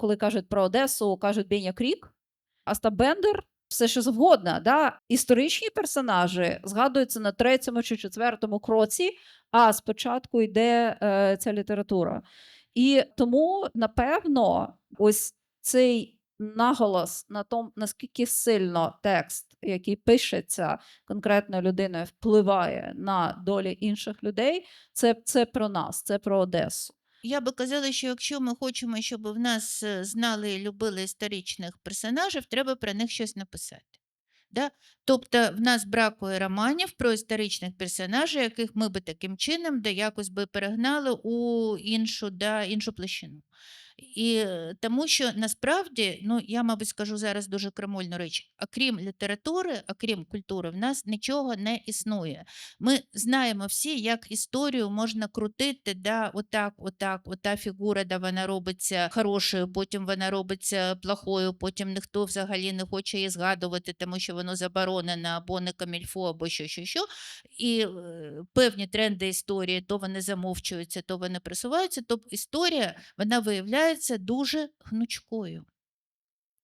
коли кажуть про Одесу, кажуть Беня Крік, Остап Бендер, все що завгодно. Да? Історичні персонажі згадуються на третьому чи четвертому кроці, а спочатку йде е, ця література. І тому, напевно, ось цей наголос на тому, наскільки сильно текст, який пишеться конкретною людиною, впливає на долі інших людей, це, це про нас, це про Одесу. Я би казала, що якщо ми хочемо, щоб в нас е, знали і любили історичних персонажів, треба про них щось написати. Да? Тобто в нас бракує романів про історичних персонажів, яких ми би таким чином да, якось би перегнали у іншу, да, іншу площину. І е, тому що насправді, ну я, мабуть, скажу зараз дуже крамольну річ, окрім літератури, окрім культури, в нас нічого не існує. Ми знаємо всі, як історію можна крутити, да, отак, отак, ота фігура, да, вона робиться хорошою, потім вона робиться плохою, потім ніхто взагалі не хоче її згадувати, тому що воно заборонено або не камільфо, або що, що, що. І е, певні тренди історії, то вони замовчуються, то вони присуваються. Тобто історія вона виявляється дуже гнучкою.